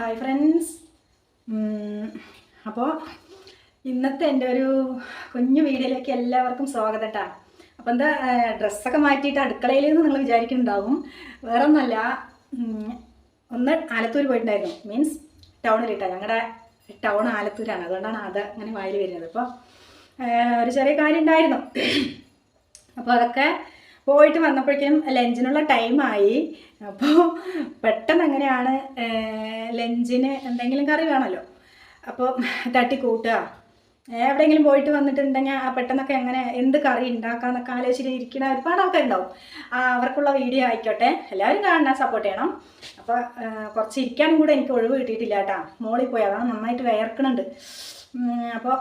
Hi friends അപ്പോൾ ഇന്നത്തെ എന്റെ ഒരു കുഞ്ഞു വീഡിയോയിലേക്ക് എല്ലാവർക്കും സ്വാഗതം കേട്ടോ അപ്പോൾ എന്താ ഡ്രസ്സൊക്കെ മാറ്റിയിട്ട് അടുക്കളയിൽ നിന്ന് നിങ്ങൾ വിചാരിക്കുന്നുണ്ടാവും. വേറെ ഒന്നല്ല ഒന്ന് ആലത്തൂർ പോയിട്ടുണ്ടായിരുന്നു. മീൻസ് ടൗണിലിട്ടാ. ഞങ്ങളുടെ ടൗൺ ആലത്തൂരാണ്. അതുകൊണ്ടാണ് അത് അങ്ങനെ വായിൽ വരുന്നത്. അപ്പോൾ ഒരു ചെറിയ കാര്യം ഉണ്ടായിരുന്നു. അപ്പോൾ അതൊക്കെ പോയിട്ട് വന്നപ്പോഴേക്കും ലഞ്ചിനുള്ള ടൈമായി അപ്പോൾ പെട്ടെന്ന് അങ്ങനെയാണ് ലഞ്ചിന് എന്തെങ്കിലും കറി വേണമല്ലോ അപ്പോൾ തട്ടി കൂട്ടുക. എവിടെയെങ്കിലും പോയിട്ട് വന്നിട്ടുണ്ടെങ്കിൽ ആ പെട്ടെന്നൊക്കെ എങ്ങനെ എന്ത് കറി ഉണ്ടാക്കാന്നൊക്കെ ആലോചിച്ചിട്ട് ഇരിക്കുന്ന ഒരുപാട് ആൾക്കാരുണ്ടാവും. അവർക്കുള്ള വീഡിയോ ആയിക്കോട്ടെ. എല്ലാവരും കാണാൻ സപ്പോർട്ട് ചെയ്യണം. അപ്പോൾ കുറച്ച് ഇരിക്കാനും കൂടെ എനിക്ക് ഒഴിവ് കിട്ടിയിട്ടില്ല കേട്ടാ. മോളിൽ പോയി അതാണ് നന്നായിട്ട് വിയർക്കണുണ്ട്. അപ്പോൾ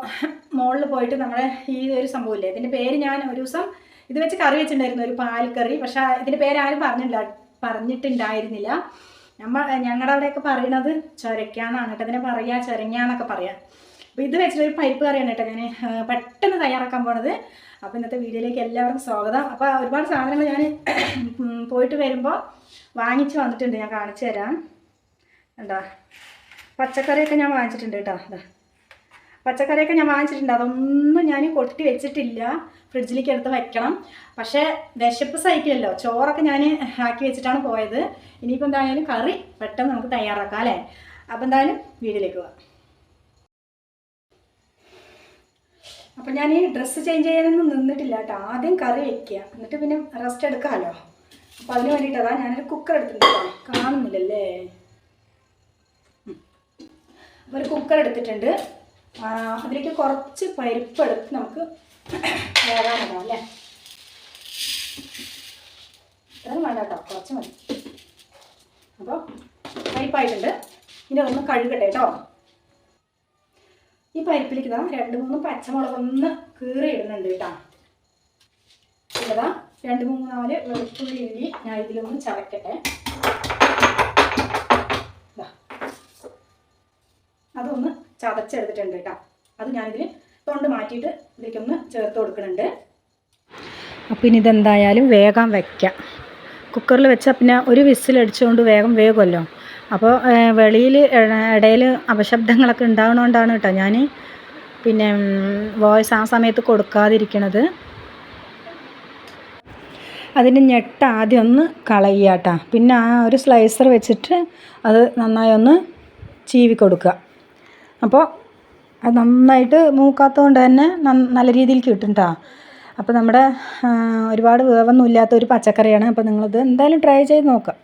മോളിൽ പോയിട്ട് നമ്മുടെ ഈ ഒരു സംഭവമില്ലേ ഇതിന്റെ പേര് ഞാൻ ഒരു ദിവസം ഇത് വെച്ച് കറി വെച്ചിട്ടുണ്ടായിരുന്നു ഒരു പാൽക്കറി. പക്ഷെ ഇതിന്റെ പേര് ആരും പറഞ്ഞില്ല പറഞ്ഞിട്ടുണ്ടായിരുന്നില്ല. നമ്മൾ ഞങ്ങളുടെ അവിടെയൊക്കെ പറയണത് ചൊരയ്ക്കാന്നാണ് കേട്ടോ. ഇതിനെ പറയുക ചൊരങ്ങാന്നൊക്കെ പറയാം. അപ്പോൾ ഇത് വെച്ചിട്ട് ഒരു പരിപ്പ് കറിയാണ് കേട്ടോ ഞാൻ പെട്ടെന്ന് തയ്യാറാക്കാൻ പോണത്. അപ്പോൾ ഇന്നത്തെ വീഡിയോയിലേക്ക് എല്ലാവർക്കും സ്വാഗതം. അപ്പോൾ ഒരുപാട് സാധനങ്ങൾ ഞാൻ പോയിട്ട് വരുമ്പോൾ വാങ്ങിച്ചു വന്നിട്ടുണ്ട്. ഞാൻ കാണിച്ചു തരാം. എന്താ പച്ചക്കറിയൊക്കെ ഞാൻ വാങ്ങിച്ചിട്ടുണ്ട് കേട്ടോ. ഇതാ പച്ചക്കറിയൊക്കെ ഞാൻ വാങ്ങിച്ചിട്ടുണ്ട്. അതൊന്നും ഞാൻ കൊട്ടി വെച്ചിട്ടില്ല. ഫ്രിഡ്ജിലേക്ക് എടുത്ത് വെക്കണം. പക്ഷേ വിശപ്പ് സഹിക്കില്ലല്ലോ. ചോറൊക്കെ ഞാൻ ആക്കി വെച്ചിട്ടാണ് പോയത്. ഇനിയിപ്പോൾ എന്തായാലും കറി പെട്ടെന്ന് നമുക്ക് തയ്യാറാക്കാം അല്ലേ? അപ്പോൾ എന്തായാലും വീട്ടിലേക്ക് പോവാം. അപ്പം ഞാൻ ഈ ഡ്രസ്സ് ചേഞ്ച് ചെയ്യാനൊന്നും നിന്നിട്ടില്ല കേട്ടോ. ആദ്യം കറി വെക്കുക. എന്നിട്ട് പിന്നെ റെസ്റ്റ് എടുക്കാമല്ലോ. അപ്പം അതിന് വേണ്ടിയിട്ടതാ ഞാനൊരു കുക്കർ എടുത്തിട്ടുണ്ട് കാണുന്നില്ലല്ലേ? അപ്പോൾ ഒരു കുക്കർ എടുത്തിട്ടുണ്ട്. അതിലേക്ക് കുറച്ച് പരിപ്പ് എടുത്ത് നമുക്ക് വേകാനുണ്ടാവും അല്ലേ? ഇത്രയും വേണ്ട കേട്ടോ കുറച്ച് മതി. അപ്പോൾ പരിപ്പായിട്ടുണ്ട്. ഇനി അതൊന്ന് കഴുകട്ടെ കേട്ടോ. ഈ പരിപ്പിലേക്ക് ഇതാ രണ്ട് മൂന്ന് പച്ചമുളക് ഒന്ന് കീറി ഇടുന്നുണ്ട് കേട്ടോ. ഇതാ രണ്ട് മൂന്ന് നാല് വെളുത്തുള്ളി ഇല്ലി ഞാൻ ഇതിലൊന്ന് ചതക്കട്ടെ. ചതച്ചെടുത്തിട്ടുണ്ട് കേട്ടോ. അത് ഞാനിതിൽ തൊണ്ട് മാറ്റിയിട്ട് ഇതിലേക്കൊന്ന് ചേർത്ത് കൊടുക്കുന്നുണ്ട്. അപ്പം ഇനി ഇതെന്തായാലും വേഗം വയ്ക്കാം കുക്കറിൽ വെച്ചാൽ പിന്നെ ഒരു വിസിലടിച്ചുകൊണ്ട് വേഗം വേഗമല്ലോ അപ്പോൾ വെളിയിൽ ഇടയിൽ അപശബ്ദങ്ങളൊക്കെ ഉണ്ടാവണോണ്ടാണ് കേട്ടോ ഞാൻ പിന്നെ വോയിസ് ആ സമയത്ത് കൊടുക്കാതിരിക്കണത്. അതിന്റെ ഞെട്ട് ആദ്യം ഒന്ന് കളയുക പിന്നെ ആ ഒരു സ്ലൈസർ വെച്ചിട്ട് അത് നന്നായി ഒന്ന് ചീവി കൊടുക്കുക. അപ്പോൾ അത് നന്നായിട്ട് മൂക്കാത്തതുകൊണ്ട് തന്നെ നല്ല രീതിയിൽ കിട്ടും കേട്ടോ അപ്പോൾ നമ്മുടെ ഒരുപാട് വേവൊന്നും ഇല്ലാത്ത ഒരു പച്ചക്കറിയാണ്. അപ്പോൾ നിങ്ങളിത് എന്തായാലും ട്രൈ ചെയ്ത് നോക്കാം.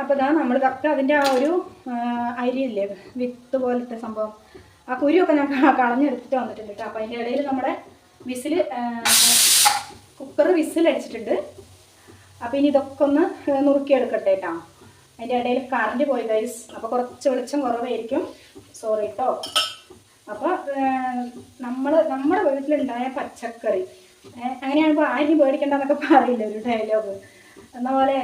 അപ്പോൾ ഇതാ നമ്മൾ കറക്റ്റ് അതിന്റെ ആ ഒരു അരിയില്ലേ വിത്ത് പോലത്തെ സംഭവം. ആ കുരുവൊക്കെ ഞാൻ കളഞ്ഞെടുത്തിട്ട് വന്നിട്ടുണ്ട് കേട്ടോ. അപ്പോൾ അതിന്റെ ഇടയിൽ നമ്മുടെ വിസിൽ കുക്കർ വിസിലടിച്ചിട്ടുണ്ട്. അപ്പോൾ ഇനി ഇതൊക്കെ ഒന്ന് നുറുക്കിയെടുക്കട്ടെ കേട്ടോ. അതിന്റെ ഇടയിൽ കറണ്ട് പോയി ഗൈസ് അപ്പോൾ കുറച്ച് വെളിച്ചം കുറവായിരിക്കും. സോറി കേട്ടോ അപ്പോൾ നമ്മൾ നമ്മുടെ വീട്ടിലുണ്ടായ പച്ചക്കറി അങ്ങനെയാണിപ്പോ ആരും പേടിക്കണ്ടെന്നൊക്കെ പറയില്ല ഒരു ഡയലോഗ് എന്ന പോലെ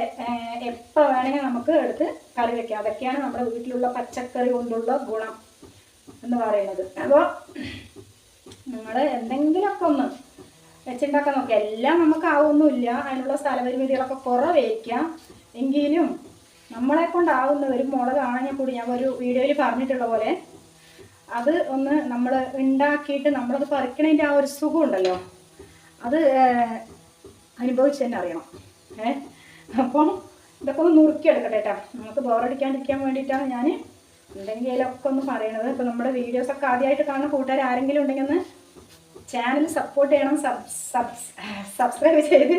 എപ്പോൾ വേണമെങ്കിൽ നമുക്ക് എടുത്ത് കറി വെക്കാം. അതൊക്കെയാണ് നമ്മുടെ വീട്ടിലുള്ള പച്ചക്കറി കൊണ്ടുള്ള ഗുണം എന്ന് പറയുന്നത്. അപ്പോൾ നിങ്ങൾ എന്തെങ്കിലുമൊക്കെ ഒന്ന് വെച്ചുണ്ടാക്കാൻ നോക്കുക എല്ലാം നമുക്ക് ആവുന്നില്ല അതിനുള്ള സ്ഥലപരിമിതികളൊക്കെ കുറവേക്കാം. എങ്കിലും നമ്മളെ കൊണ്ടാവുന്ന ഒരു മുളകാണെങ്കിൽ കൂടി ഞാൻ ഒരു വീഡിയോയിൽ പറഞ്ഞിട്ടുള്ള പോലെ അത് ഒന്ന് നമ്മൾ ഉണ്ടാക്കിയിട്ട് നമ്മളത് പറിക്കണതിന്റെ ആ ഒരു സുഖം ഉണ്ടല്ലോ അത് അനുഭവിച്ച് തന്നെ അറിയണം. ഏ? അപ്പം ഇതൊക്കെ ഒന്ന് നുറുക്കിയെടുക്കട്ടെ കേട്ടോ നമുക്ക് ബോറടിക്കാണ്ടിരിക്കാൻ വേണ്ടിയിട്ടാണ് ഞാൻ എന്തെങ്കിലുമൊക്കെ ഒന്ന് പറയണത്. ഇപ്പം നമ്മുടെ വീഡിയോസൊക്കെ ആദ്യമായിട്ട് കാണുന്ന കൂട്ടുകാർ ആരെങ്കിലും ഉണ്ടെങ്കിൽ ഒന്ന് ചാനൽ സപ്പോർട്ട് ചെയ്യണം. സബ്സ് സബ് സബ്സ്ക്രൈബ് ചെയ്ത്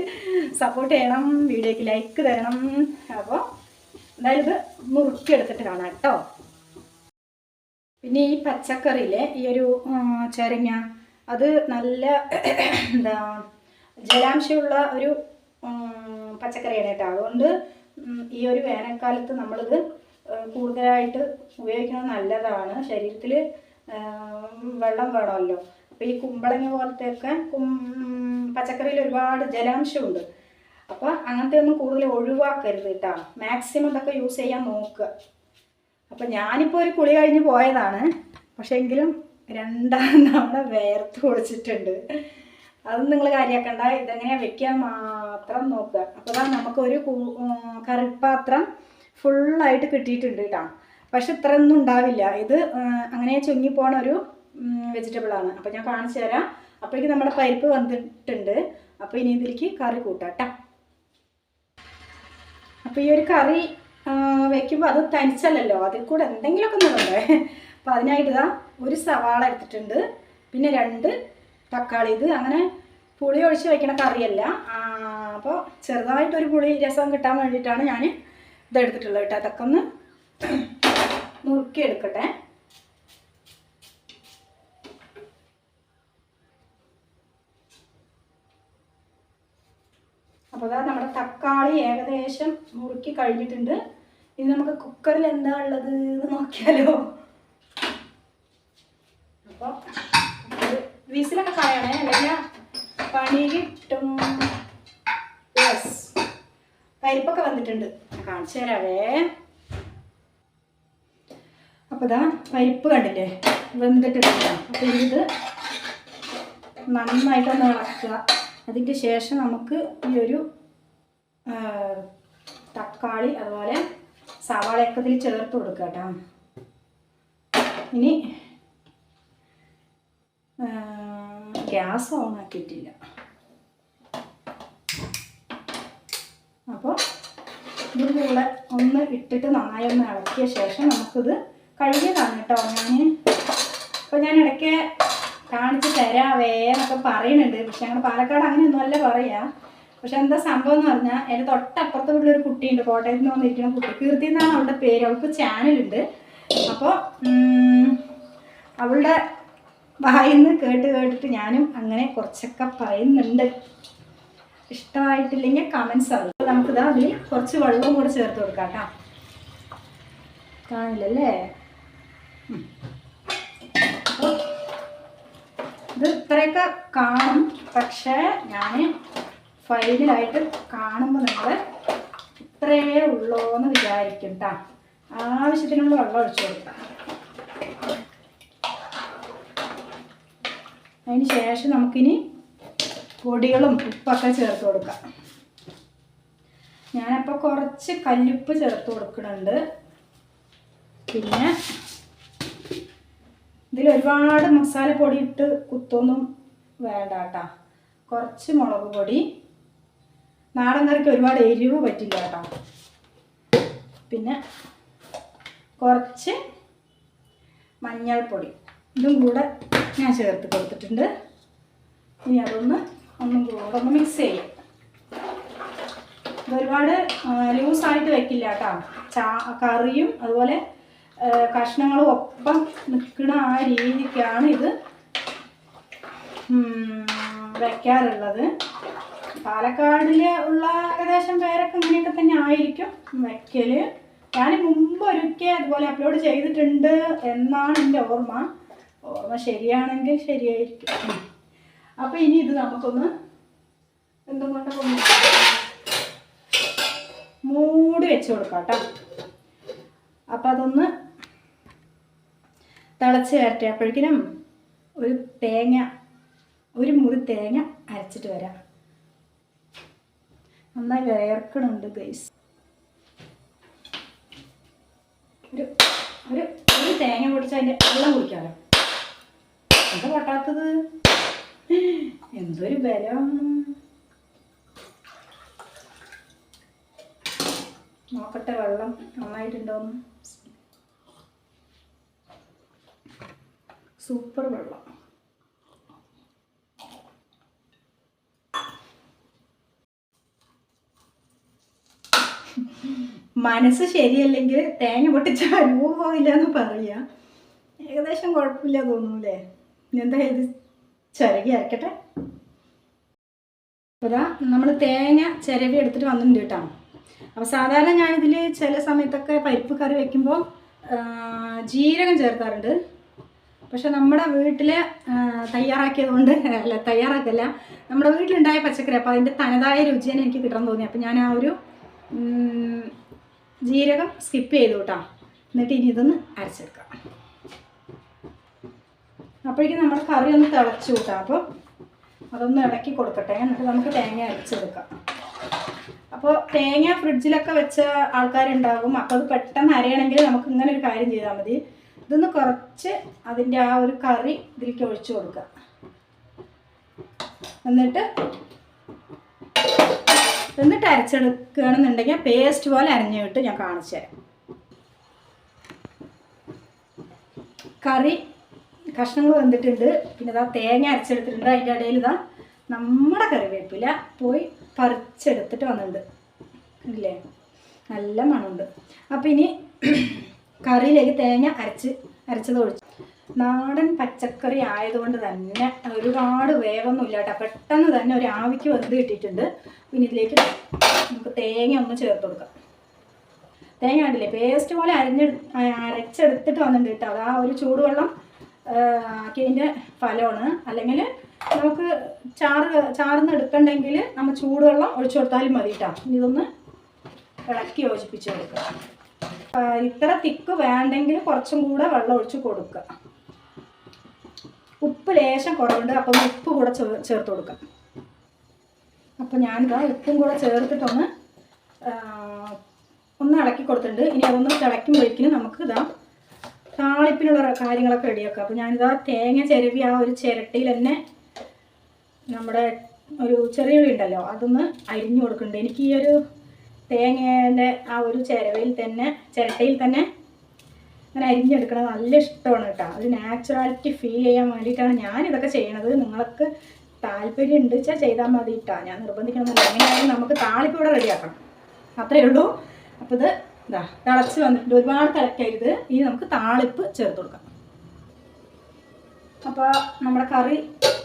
സപ്പോർട്ട് ചെയ്യണം. വീഡിയോയ്ക്ക് ലൈക്ക് തരണം. അപ്പോൾ എന്തായാലും ഇത് നുറുക്കിയെടുത്തിട്ട് കാണാം കേട്ടോ പിന്നെ ഈ പച്ചക്കറിയിലെ ഈ ഒരു ചെരങ്ങ അത് നല്ല എന്താ ജലാംശമുള്ള ഒരു പച്ചക്കറിയാണ് കേട്ടോ. അതുകൊണ്ട് ഈ ഒരു വേനൽക്കാലത്ത് നമ്മളിത് കൂടുതലായിട്ട് ഉപയോഗിക്കുന്നത് നല്ലതാണ്. ശരീരത്തിൽ വെള്ളം വേണമല്ലോ. അപ്പോൾ ഈ കുമ്പളങ്ങ പോലത്തെയൊക്കെ പച്ചക്കറിയിൽ ഒരുപാട് ജലാംശമുണ്ട്. അപ്പോൾ അങ്ങനത്തെ ഒന്നും കൂടുതൽ ഒഴിവാക്കരുത് കേട്ടോ. മാക്സിമം ഇതൊക്കെ യൂസ് ചെയ്യാൻ നോക്കുക. അപ്പം ഞാനിപ്പോൾ ഒരു കുളി കഴിഞ്ഞ് പോയതാണ്. പക്ഷേ എങ്കിലും രണ്ടാം തവണ വേർത്ത് കുളിച്ചിട്ടുണ്ട് അതൊന്നും നിങ്ങൾ കാര്യമാക്കണ്ട ഇതെങ്ങനെയാണ് വെക്കാൻ മാത്രം നോക്കുക. അപ്പോൾ അതാ നമുക്കൊരു കറിപ്പാത്രം ഫുള്ളായിട്ട് കിട്ടിയിട്ടുണ്ട് കേട്ടോ പക്ഷെ ഇത്രയൊന്നും ഉണ്ടാവില്ല. ഇത് അങ്ങനെ ചുങ്ങി പോണ ഒരു വെജിറ്റബിൾ ആണ്. അപ്പോൾ ഞാൻ കാണിച്ചു തരാം. അപ്പോഴേക്ക് നമ്മുടെ പരിപ്പ് വന്നിട്ടുണ്ട്. അപ്പോൾ ഇനി ഇതിലേക്ക് കറി കൂട്ടാം കേട്ടോ അപ്പോൾ ഈ ഒരു കറി വെക്കുമ്പോൾ അത് തനിച്ചല്ലല്ലോ. അതിൽ കൂടെ എന്തെങ്കിലുമൊക്കെ ഒന്നുണ്ടേ അപ്പോൾ അതിനായിട്ട് ഇതാ ഒരു സവാള എടുത്തിട്ടുണ്ട്. പിന്നെ രണ്ട് തക്കാളി. ഇത് അങ്ങനെ പുളി ഒഴിച്ച് വയ്ക്കണ കറിയല്ല. അപ്പോൾ ചെറുതായിട്ടൊരു പുളി രസം കിട്ടാൻ വേണ്ടിയിട്ടാണ് ഞാൻ ഇതെടുത്തിട്ടുള്ളത് കേട്ടോ. അതൊക്കെ ഒന്ന് നുറുക്കിയെടുക്കട്ടെ. അപ്പോൾ അതാ നമ്മുടെ തക്കാളി ഏകദേശം മുറുക്കി കഴിഞ്ഞിട്ടുണ്ട്. ഇനി നമുക്ക് കുക്കറിൽ എന്താ ഉള്ളത് നോക്കിയാലോ? അപ്പോൾ വീസിലൊക്കെ കളയണേ അല്ലെങ്കിൽ പണി കിട്ടും പരിപ്പൊക്കെ വന്നിട്ടുണ്ട്. കാണിച്ചു തരാവേ. അപ്പോൾ ഇതാ പരിപ്പ് കണ്ടില്ലേ? വെന്തിട്ടുണ്ട് അപ്പോൾ ഇത് നന്നായിട്ടൊന്ന് ഇളക്കുക. അതിന്റെ ശേഷം നമുക്ക് ഈ ഒരു തക്കാളി അതുപോലെ സവാളയൊക്കെ ഇതിൽ ചേർത്ത് കൊടുക്കുക കേട്ടോ. ഇനി ഗ്യാസ് ഓൺ ആക്കിയിട്ടില്ല. അപ്പോൾ ഇതിന്റെ കൂടെ ഒന്ന് ഇട്ടിട്ട് നന്നായി ഒന്ന് ഇളക്കിയ ശേഷം നമുക്കിത് കഴുകിയതാണ് കേട്ടോ. ഞാൻ അപ്പോൾ ഞാൻ ഇടയ്ക്ക് കാണിച്ച് തരാവേ എന്നൊക്കെ പറയുന്നുണ്ട്. പക്ഷെ ഞങ്ങൾ പാലക്കാട് അങ്ങനെയൊന്നുമല്ല പറയാ. പക്ഷെ എന്താ സംഭവം എന്ന് പറഞ്ഞാൽ എന്റെ തൊട്ടപ്പുറത്തെ വീട്ടിലൊരു കുട്ടിയുണ്ട്. കോട്ടയത്ത് നിന്ന് വന്നിരിക്കുന്ന കുട്ടി. കീർത്തി എന്നാണ് അവളുടെ പേര്. അവൾക്ക് ചാനലുണ്ട്. അപ്പോൾ അവളുടെ വായിന്ന് കേട്ട് കേട്ടിട്ട് ഞാനും അങ്ങനെ കുറച്ചൊക്കെ പറയുന്നുണ്ട്. ഇഷ്ടമായിട്ടില്ലെങ്കിൽ കമൻസ് ആവും അപ്പോൾ നമുക്കിതാ അതിൽ കുറച്ച് വെള്ളവും കൂടെ ചേർത്ത് കൊടുക്കാം കേട്ടോ. കാണില്ലല്ലേ. ഇത് ഇത്രയൊക്കെ കാണും. പക്ഷേ ഞാൻ ഫൈനലായിട്ട് കാണുമ്പോൾ നിങ്ങൾ ഇത്രയേ ഉള്ളൂ എന്ന് വിചാരിക്കും കേട്ടോ ആവശ്യത്തിനുള്ള വെള്ളം ഒഴിച്ചു കൊടുക്കാം. അതിന് ശേഷം നമുക്കിനി പൊടികളും ഉപ്പൊക്കെ ചേർത്ത് കൊടുക്കാം. ഞാനപ്പോൾ കുറച്ച് കല്ലുപ്പ് ചേർത്ത് കൊടുക്കുന്നുണ്ട്. പിന്നെ ഇതിൽ ഒരുപാട് മസാലപ്പൊടി ഇട്ട് കുത്തൊന്നും വേണ്ട കേട്ടോ കുറച്ച് മുളക് പൊടി നാടൻ കറിക്ക് ഒരുപാട് എരിവ് പറ്റില്ല കേട്ടോ. പിന്നെ കുറച്ച് മഞ്ഞൾപ്പൊടി. ഇതും കൂടെ ഞാൻ ചേർത്ത് കൊടുത്തിട്ടുണ്ട്. ഇനി അതൊന്ന് ഒന്നും കൂടെ ഒന്ന് മിക്സ് ചെയ്യും. ഇതൊരുപാട് ലൂസായിട്ട് വെക്കില്ല കേട്ടോ. ചാ കറിയും അതുപോലെ കഷ്ണങ്ങളും ഒപ്പം നിൽക്കുന്ന ആ രീതിക്കാണ് ഇത് ഉം, വെക്കാറുള്ളത്. പാലക്കാടിൽ ഉള്ള ഏകദേശം പേരൊക്കെ ഇങ്ങനെയൊക്കെ തന്നെ ആയിരിക്കും. വെക്കൽ ഞാൻ മുമ്പ് ഒരിക്കൽ അതുപോലെ അപ്ലോഡ് ചെയ്തിട്ടുണ്ട് എന്നാണ് എന്റെ ഓർമ്മ. ഓർമ്മ ശരിയാണെങ്കിൽ ശരിയായിരിക്കും. അപ്പോൾ ഇനി ഇത് നമുക്കൊന്ന് എന്തും കൊണ്ടൊക്കെ മൂടി വെച്ച് കൊടുക്കാം കേട്ടോ. അപ്പം അതൊന്ന് തിളച്ച് വരട്ടെ അപ്പോഴേക്കിനും ഒരു തേങ്ങ ഒരു മുറി തേങ്ങ അരച്ചിട്ട് വരാം. നന്നായി വേർക്കണുണ്ട് ഗൈസ് ഒരു ഒരു ഒരു തേങ്ങ പൊടിച്ച് അതിന്റെ വെള്ളം കുടിക്കാമല്ലോ എന്താ പൊട്ടാത്തത്? എന്തൊരു ബലം. നോക്കട്ടെ വെള്ളം നന്നായിട്ടുണ്ടോന്ന്. സൂപ്പർ വെള്ളം. മനസ്സ് ശരിയല്ലെങ്കിൽ തേങ്ങ പൊട്ടിച്ച അനുഭവം പോകില്ല എന്ന് പറയാ. ഏകദേശം കുഴപ്പമില്ല തോന്നൂലേ? ഇനി എന്താ ഇത് ചിരകി അരക്കട്ടെ? അതാ നമ്മൾ തേങ്ങ ചിരവി എടുത്തിട്ട് വന്നിട്ടുണ്ട് കേട്ടോ. അപ്പോൾ സാധാരണ ഞാനിതിൽ ചില സമയത്തൊക്കെ പരിപ്പ് കറി വെക്കുമ്പോൾ ജീരകം ചേർക്കാറുണ്ട്. പക്ഷെ നമ്മുടെ വീട്ടിൽ തയ്യാറാക്കിയതുകൊണ്ട് അല്ല തയ്യാറാക്കല്ല. നമ്മുടെ വീട്ടിലുണ്ടായ പച്ചക്കറി അപ്പോൾ അതിന്റെ തനതായ രുചിയാണ് എനിക്ക് കിട്ടാൻ തോന്നി. അപ്പോൾ ഞാൻ ആ ഒരു ജീരകം സ്കിപ്പ് ചെയ്തു കേട്ടോ എന്നിട്ട് ഇനി ഇതൊന്ന് അരച്ചെടുക്കാം. അപ്പോഴേക്കും നമ്മുടെ കറി ഒന്ന് തിളച്ചു കൂട്ടാം അപ്പോൾ അതൊന്ന് ഇളക്കി കൊടുക്കട്ടെ. എന്നിട്ട് നമുക്ക് തേങ്ങ അരച്ചെടുക്കാം. അപ്പോൾ തേങ്ങ ഫ്രിഡ്ജിലൊക്കെ വെച്ച ആൾക്കാരുണ്ടാകും. അപ്പോൾ അത് പെട്ടെന്ന് അരയണമെങ്കിൽ നമുക്ക് ഇങ്ങനെ ഒരു കാര്യം ചെയ്താൽ മതി. ഇതൊന്ന് കുറച്ച് അതിന്റെ ആ ഒരു കറി ഇതിലേക്ക് ഒഴിച്ചു കൊടുക്കുക. എന്നിട്ട് എന്നിട്ട് അരച്ചെടുക്കുകയാണെന്നുണ്ടെങ്കിൽ പേസ്റ്റ് പോലെ അരഞ്ഞിട്ട് ഞാൻ കാണിച്ചു തരാം. കറി കഷ്ണങ്ങൾ വന്നിട്ടുണ്ട്. പിന്നെ ഇതാ തേങ്ങ അരച്ചെടുത്തിട്ടുണ്ട്. അതിന്റെ ഇടയിൽ ഇതാ നമ്മുടെ കറിവേപ്പില പോയി പറിച്ചെടുത്തിട്ട് വന്നിട്ടുണ്ട്. ഇല്ലേ നല്ല മണമുണ്ട്. അപ്പോൾ ഇനി കറിയിലേക്ക് തേങ്ങ അരച്ച് അരച്ചത് നാടൻ പച്ചക്കറി ആയതുകൊണ്ട് തന്നെ ഒരുപാട് വേവൊന്നുമില്ല കേട്ടോ പെട്ടെന്ന് തന്നെ ഒരു ആവിക്ക് വെന്ത് കിട്ടിയിട്ടുണ്ട്. പിന്നെ ഇതിലേക്ക് നമുക്ക് തേങ്ങ ഒന്ന് ചേർത്ത് കൊടുക്കാം. തേങ്ങ ഉണ്ടല്ലേ പേസ്റ്റ് പോലെ അരിഞ്ഞെടു അരച്ചെടുത്തിട്ട് വന്നിട്ടുണ്ട് കേട്ടോ. അത് ആ ഒരു ചൂടുവെള്ളം ആക്കിയതിന്റെ ഫലമാണ്. അല്ലെങ്കിൽ നമുക്ക് ചാറ് ചാർന്ന് എടുക്കണ്ടെങ്കിൽ നമ്മൾ ചൂടുവെള്ളം ഒഴിച്ചു കൊടുത്താലും മതി കേട്ടോ. ഇതൊന്ന് ഇളക്കി യോജിപ്പിച്ച് കൊടുക്കുക ഇത്ര തിക്ക് വേണ്ടെങ്കിൽ കുറച്ചും കൂടെ വെള്ളം ഒഴിച്ച് കൊടുക്കുക. ഉപ്പ് ലേശം കുറവുണ്ട് അപ്പം ഉപ്പ് കൂടെ ചേർത്ത് കൊടുക്കാം. അപ്പം ഞാനിതാ ഉപ്പും കൂടെ ചേർത്തിട്ടൊന്ന് ഒന്ന് ഇളക്കി കൊടുത്തിട്ടുണ്ട്. ഇനി അതൊന്ന് തിളയ്ക്കുമ്പോഴേക്കിനും നമുക്ക് ഇതാ താളിപ്പിനുള്ള കാര്യങ്ങളൊക്കെ റെഡിയാക്കാം. അപ്പോൾ ഞാനിതാ തേങ്ങ ചിരവി ആ ഒരു ചിരട്ടിയിൽ തന്നെ നമ്മുടെ ഒരു ചെറിയ ഉള്ളി ഉണ്ടല്ലോ അതൊന്ന് അരിഞ്ഞു കൊടുക്കുന്നുണ്ട്. എനിക്ക് ഈ ഒരു തേങ്ങേന്റെ ആ ഒരു ചിരവയിൽ തന്നെ ചിരട്ടയിൽ തന്നെ അങ്ങനെ അരിഞ്ഞെടുക്കണത് നല്ല ഇഷ്ടമാണ് കേട്ടോ. ഒരു നാച്ചുറാലിറ്റി ഫീൽ ചെയ്യാൻ വേണ്ടിയിട്ടാണ് ഞാൻ ഇതൊക്കെ ചെയ്യണത്. നിങ്ങൾക്ക് താല്പര്യം ഉണ്ട് വെച്ചാൽ ചെയ്താൽ മതി കേട്ടോ ഞാൻ നിർബന്ധിക്കണമെന്നില്ല എങ്ങനെയായാലും നമുക്ക് താളിപ്പ് ഇവിടെ റെഡിയാക്കണം. അത്രയേ ഉള്ളൂ. അപ്പോൾ ഇത് ഇതാ തിളച്ച് വന്നിട്ടുണ്ട്. ഒരുപാട് തിളക്കരുത്. ഇനി നമുക്ക് താളിപ്പ് ചേർത്ത് കൊടുക്കാം. അപ്പോൾ നമ്മുടെ കറി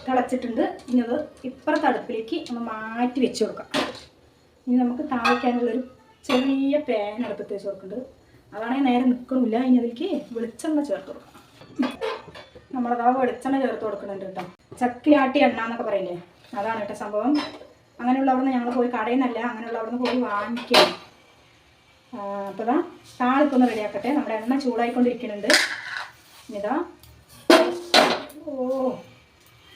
തിളച്ചിട്ടുണ്ട്. ഇനി അത് ഇപ്പുറത്തെ അടുപ്പിലേക്ക് നമ്മൾ മാറ്റി വെച്ച് കൊടുക്കാം. ഇനി നമുക്ക് താളിക്കാനുള്ളൊരു ചെറിയ പാൻ അടുപ്പത്ത് വെച്ച് കൊടുക്കുന്നുണ്ട്. അതാണെങ്കിൽ നേരെ നിൽക്കണില്ല ഇനി അതിലേക്ക് വെളിച്ചെണ്ണ ചേർത്ത് നമ്മൾ നമ്മളതാ വെളിച്ചെണ്ണ ചേർത്ത് കൊടുക്കുന്നുണ്ട് കേട്ടോ. ചക്കിലാട്ടി എണ്ണ എന്നൊക്കെ പറയില്ലേ? അതാണ് കേട്ടോ സംഭവം. അങ്ങനെയുള്ള അവിടുന്ന് ഞങ്ങൾ പോയി കടയിൽ നിന്നല്ല അങ്ങനെയുള്ള അവിടുന്ന് പോയി വാങ്ങിക്കാം അപ്പോൾ ഇതാ താളിപ്പൊന്ന് റെഡിയാക്കട്ടെ. നമ്മുടെ എണ്ണ ചൂടായിക്കൊണ്ടിരിക്കുന്നുണ്ട്. ഇതാ ഓ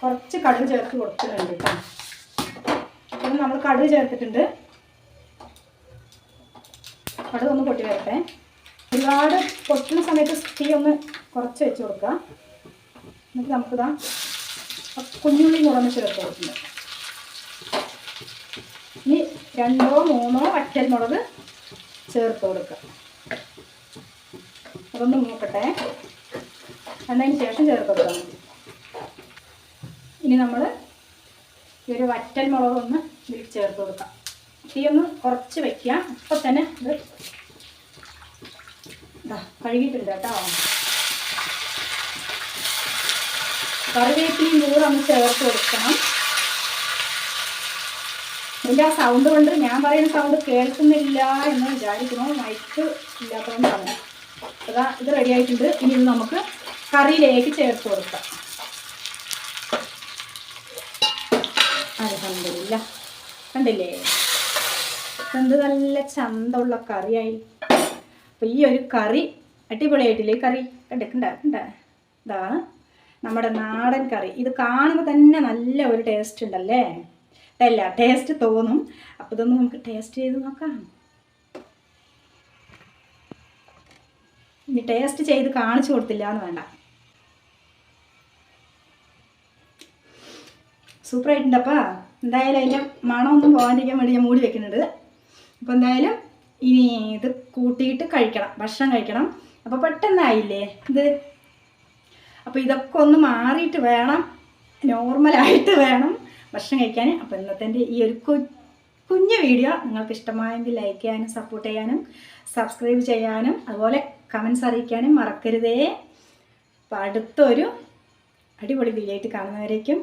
കുറച്ച് കടുക് ചേർത്ത് കൊടുക്കുന്നുണ്ട് കേട്ടോ. നമ്മൾ കടുക് ചേർത്തിട്ടുണ്ട്. കടുക് ഒന്ന് പൊട്ടി വരട്ടെ. ഒരുപാട് പൊട്ടുന്ന സമയത്ത് തീ ഒന്ന് കുറച്ച് വെച്ച് കൊടുക്കുക എന്നിട്ട് നമുക്കിതാ കുഞ്ഞുള്ളി മുളന്ന് ചേർത്ത് കൊടുക്കുന്നത് ഇനി രണ്ടോ മൂന്നോ വറ്റൽ മുളക് ചേർത്ത് കൊടുക്കുക അതൊന്ന് മൂക്കട്ടെ. എന്നതിന് ശേഷം ചേർത്ത് കൊടുക്കാൻ ഇനി നമ്മൾ ഈ ഒരു വറ്റൽ മുളക് ഒന്ന് ഇതിൽ ചേർത്ത് കൊടുക്കാം. തീ ഒന്ന് കുറച്ച് വെക്കുക അപ്പം തന്നെ ഇത് ഇതാ കഴുകിയിട്ടുണ്ട് കേട്ടോ. കറിവേപ്പിലയും കൂടെ ഒന്ന് ചേർത്ത് കൊടുക്കണം. ഇതിന്റെ ആ സൗണ്ട് കൊണ്ട് ഞാൻ പറയുന്ന സൗണ്ട് കേൾക്കുന്നില്ല എന്ന് വിചാരിക്കുന്നു. മൈക്ക് ഇല്ലാത്തതുകൊണ്ടാണ്. അതാ ഇത് റെഡി ആയിട്ടുണ്ട്. ഇനി ഇത് നമുക്ക് കറിയിലേക്ക് ചേർത്ത് കൊടുക്കാം. അലഹമില്ല കണ്ടില്ലേ. എന്ത് നല്ല ചന്തമുള്ള കറിയായി. അപ്പോൾ ഈ ഒരു കറി അടിപൊളിയായിട്ടില്ലേ? കറി കണ്ടിക്കണ്ട കണ്ട ഇതാ നമ്മുടെ നാടൻ കറി. ഇത് കാണുമ്പോൾ തന്നെ നല്ല ഒരു ടേസ്റ്റ് ഉണ്ടല്ലേ? അല്ല ടേസ്റ്റ് തോന്നും. അപ്പോൾ ഇതൊന്ന് നമുക്ക് ടേസ്റ്റ് ചെയ്ത് നോക്കാം. ഇനി ടേസ്റ്റ് ചെയ്ത് കാണിച്ചു കൊടുത്തില്ല എന്ന് വേണ്ട. സൂപ്പറായിട്ടുണ്ടപ്പാ എന്തായാലും അതിന്റെ മണമൊന്നും പോകാണ്ടിരിക്കാൻ വേണ്ടി ഞാൻ മൂടി വെക്കുന്നുണ്ട്. അപ്പോൾ എന്തായാലും ഇനി ഇത് കൂട്ടിയിട്ട് കഴിക്കണം ഭക്ഷണം കഴിക്കണം. അപ്പോൾ പെട്ടെന്നായില്ലേ ഇത്? അപ്പോൾ ഇതൊക്കെ ഒന്ന് മാറിയിട്ട് വേണം നോർമലായിട്ട് വേണം ഭക്ഷണം കഴിക്കാൻ അപ്പോൾ ഇന്നത്തെ ഈ ഒരു കുഞ്ഞ് കുഞ്ഞു വീഡിയോ നിങ്ങൾക്ക് ഇഷ്ടമായെങ്കിൽ ലൈക്ക് ചെയ്യാനും സപ്പോർട്ട് ചെയ്യാനും സബ്സ്ക്രൈബ് ചെയ്യാനും അതുപോലെ കമൻസ് അറിയിക്കാനും മറക്കരുതേ. അപ്പോൾ അടുത്തൊരു അടിപൊളി വീഡിയോ ആയിട്ട് കാണുന്നവരേക്കും